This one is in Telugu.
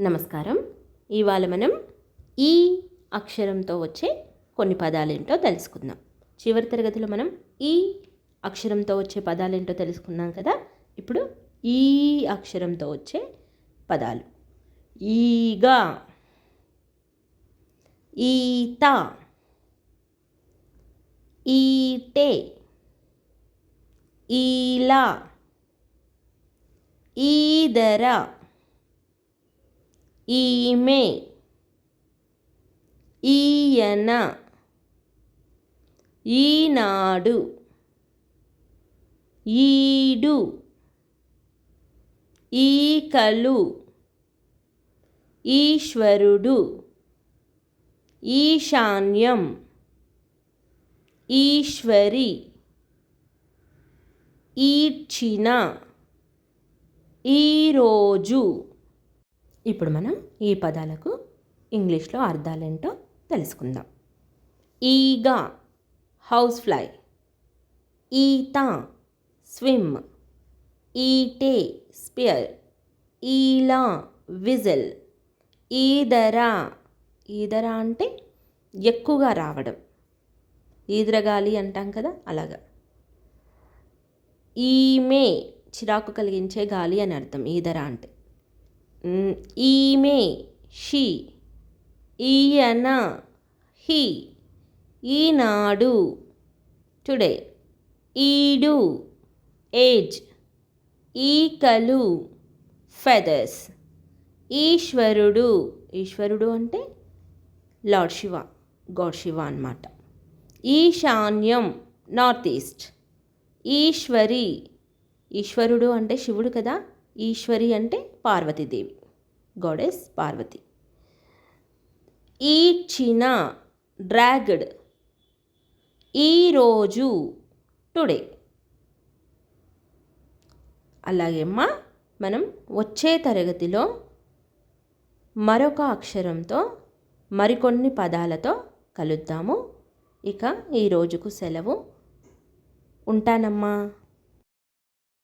నమస్కారం. ఇవాళ మనం ఈ అక్షరంతో వచ్చే కొన్ని పదాలేంటో తెలుసుకుందాం. చివరి తరగతిలో మనం ఈ అక్షరంతో వచ్చే పదాలేంటో తెలుసుకున్నాం కదా? ఇప్పుడు ఈ అక్షరంతో వచ్చే పదాలు. ఈగా ఈత ఈటే ఈలా ఈదరా. ఈమె ఈయన. ఈనాడు. ఈడు. ఈకలు. ఈశ్వరుడు. ఈశాన్యం. ఈశ్వరి. ఈడ్చిన. ఈరోజు. ఇప్పుడు మనం ఈ పదాలకు ఇంగ్లీష్లో అర్థాలేంటో తెలుసుకుందాం. ఈగా హౌస్ ఫ్లై. ఈత స్విమ్. ఈటే స్పియర్. ఈలా విజిల్. ఈదరా ఈదరా అంటే ఎక్కువగా రావడం. ఈదరగాలి అంటాం కదా అలాగా. ఈమె చిరాకు కలిగించే గాలి అని అర్థం ఈదర అంటే. ఈమె షీ ఈయన హీ ఈనాడు టుడే ఈడు ఏజ్ ఈకలు ఫెదర్స్ ఈశ్వరుడు ఈశ్వరుడు అంటే లార్డ్ శివ గాడ్ శివ అన్నమాట. ఈశాన్యం నార్త్ ఈస్ట్ ఈశ్వరి ఈశ్వరుడు అంటే శివుడు కదా ఈశ్వరి అంటే పార్వతీదేవి. గోడెస్ పార్వతి ఈచిన డ్రాగడ్ ఈరోజు టుడే. అలాగేమ్మా మనం వచ్చే తరగతిలో మరొక అక్షరంతో మరికొన్ని పదాలతో కలుద్దాము. ఇక ఈ రోజుకు సెలవు. ఉంటానమ్మా.